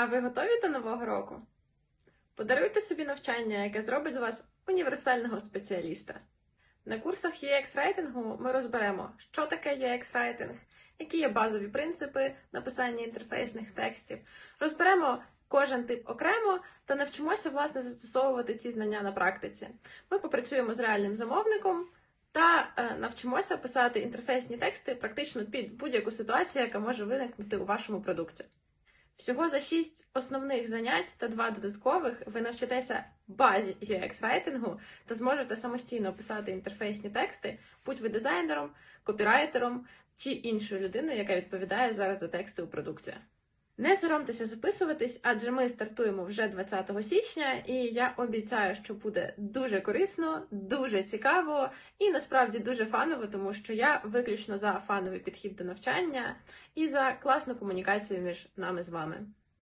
А ви готові до нового року? Подаруйте собі навчання, яке зробить з вас універсального спеціаліста. На курсах UX райтингу ми розберемо, що таке UX райтинг, які є базові принципи написання інтерфейсних текстів. Розберемо кожен тип окремо та навчимося власне застосовувати ці знання на практиці. Ми попрацюємо з реальним замовником та е, навчимося писати інтерфейсні тексти практично під будь-яку ситуацію, яка може виникнути у вашому продукті. Всього за 6 основних занять та 2 додаткових ви навчитеся базі UX райтингу та зможете самостійно писати інтерфейсні тексти, будь ви дизайнером, копірайтером чи іншою людиною, яка відповідає зараз за тексти у продукті. Не соромтеся записуватись, адже ми стартуємо вже 20 січня, і я обіцяю, що буде дуже корисно, дуже цікаво і насправді дуже фаново, тому що я виключно за фановий підхід до навчання і за класну комунікацію між нами з вами.